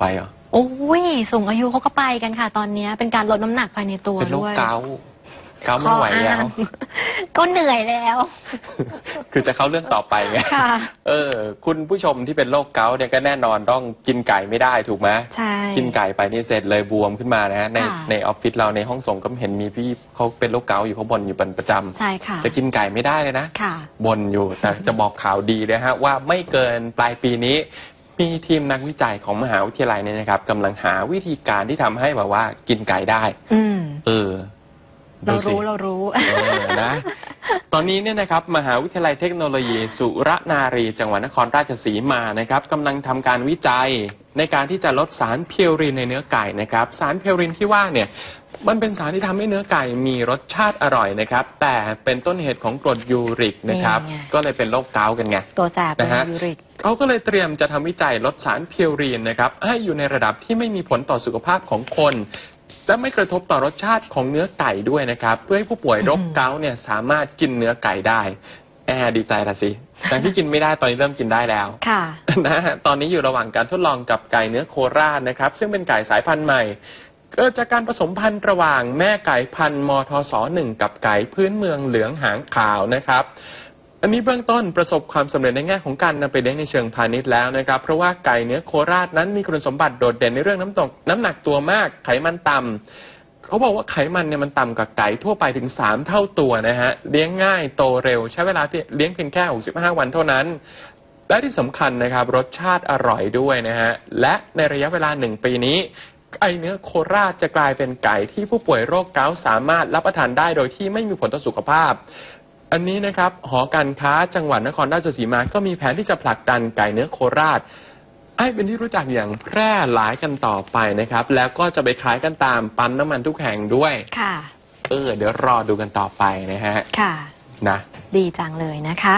ไปเหรอโอ้ยสูงอายุเขาก็ไปกันค่ะ ตอนเนี้ยเป็นการลดน้ำหนักภายในตัวเป็นโรคด้วยเกาต์เกาต์ไม่ไหวแล้วข้ออ้างก็เหนื่อยแล้ว คือจะเข้าเรื่องต่อไปไงค่ะ เออ คุณผู้ชมที่เป็นโรคเกาต์เนี่ยก็แน่นอนต้องกินไก่ไม่ได้ถูกไหมใช่ กินไก่ไปนี่เสร็จเลยบวมขึ้นมานะฮะในค่ะในออฟฟิศเราในห้องส่งก็เห็นมีพี่เขาเป็นโรคเกาต์อยู่เขาบ่นอยู่เป็นประจำใช่ค่ะจะกินไก่ไม่ได้เลยนะ ค่ะ บ่นอยู่แต่จะบอกข่าวดีนะฮะว่าไม่เกินปลายปีนี้ มีทีมนักวิจัยของมหาวิทยาลัยเนี่ยนะครับกำลังหาวิธีการที่ทำให้แบบว่ากินไก่ได้ อืม เออเราดูสิ รู้เรารู้ เออนะตอนนี้เนี่ยนะครับมหาวิทยาลัยเทคโนโลยี สุรนารี จังหวัดนครราชสีมานะครับกำลังทำการวิจัยในการที่จะลดสารเพียวรินในเนื้อไก่นะครับ สารเพียวรินที่ว่าเนี่ยมันเป็นสารที่ทำให้เนื้อไก่มีรสชาติอร่อยนะครับ แต่เป็นต้นเหตุของกรดยูริกนะครับ นี่ไง ก็เลยเป็นโรคเกาต์กันไง ตัวแสบเลยนะฮะ ยูริก เขาก็เลยเตรียมจะทำวิจัยลดสารเพียวรีนนะครับให้อยู่ในระดับที่ไม่มีผลต่อสุขภาพของคนและไม่กระทบต่อรสชาติของเนื้อไก่ด้วยนะครับ เพื่อให้ผู้ป่วยโรคอืมเกาต์เนี่ยสามารถกินเนื้อไก่ได้แอร์ดีใจละสิแต่ที่กินไม่ได้ตอนนี้เริ่มกินได้แล้วค่ะนะฮะตอนนี้อยู่ระหว่างการทดลองกับไก่เนื้อโคราชนะครับ ซึ่งเป็นไก่สายพันธุ์ใหม่เกิดจากการผสมพันธุ์ระหว่างแม่ไก่พันธุ์มทศหนึ่งกับไก่พื้นเมืองเหลืองหางขาวนะครับ อันนี้เบื้องต้นประสบความสำเร็จในแง่ของการนำไปเลี้ยงในเชิงพาณิชย์แล้วนะครับ เพราะว่าไก่เนื้อโคราชนั้นมีคุณสมบัติโดดเด่นในเรื่องน้ำตกน้ำหนักตัวมาก ไขมันต่ำเขาบอกว่าไขมันเนี่ยมันต่ำกว่าไก่ทั่วไปถึง 3 เท่าตัวนะฮะเลี้ยงง่ายโตเร็ว ใช้เวลาเลี้ยงเพียงแค่ 65 วันเท่านั้น และที่สำคัญนะครับ รสชาติอร่อยด้วยนะฮะและในระยะเวลาหนึ่งปีนี้ไก่เนื้อโคราชจะกลายเป็นไก่ที่ผู้ป่วยโรคเกาต์สามารถรับประทานได้โดยที่ไม่มีผลต่อสุขภาพ อันนี้นะครับหอการค้าจังหวัดนครราชสีมา ก็มีแผนที่จะผลักดันไก่เนื้อโคราชให้เป็นที่รู้จักอย่างแพร่หลายกันต่อไปนะครับ แล้วก็จะไปขายกันตามปั๊มน้ำมันทุกแห่งด้วยค่ะ เออเดี๋ยวรอดูกันต่อไปนะฮะค่ะ นะ ดีจังเลยนะคะ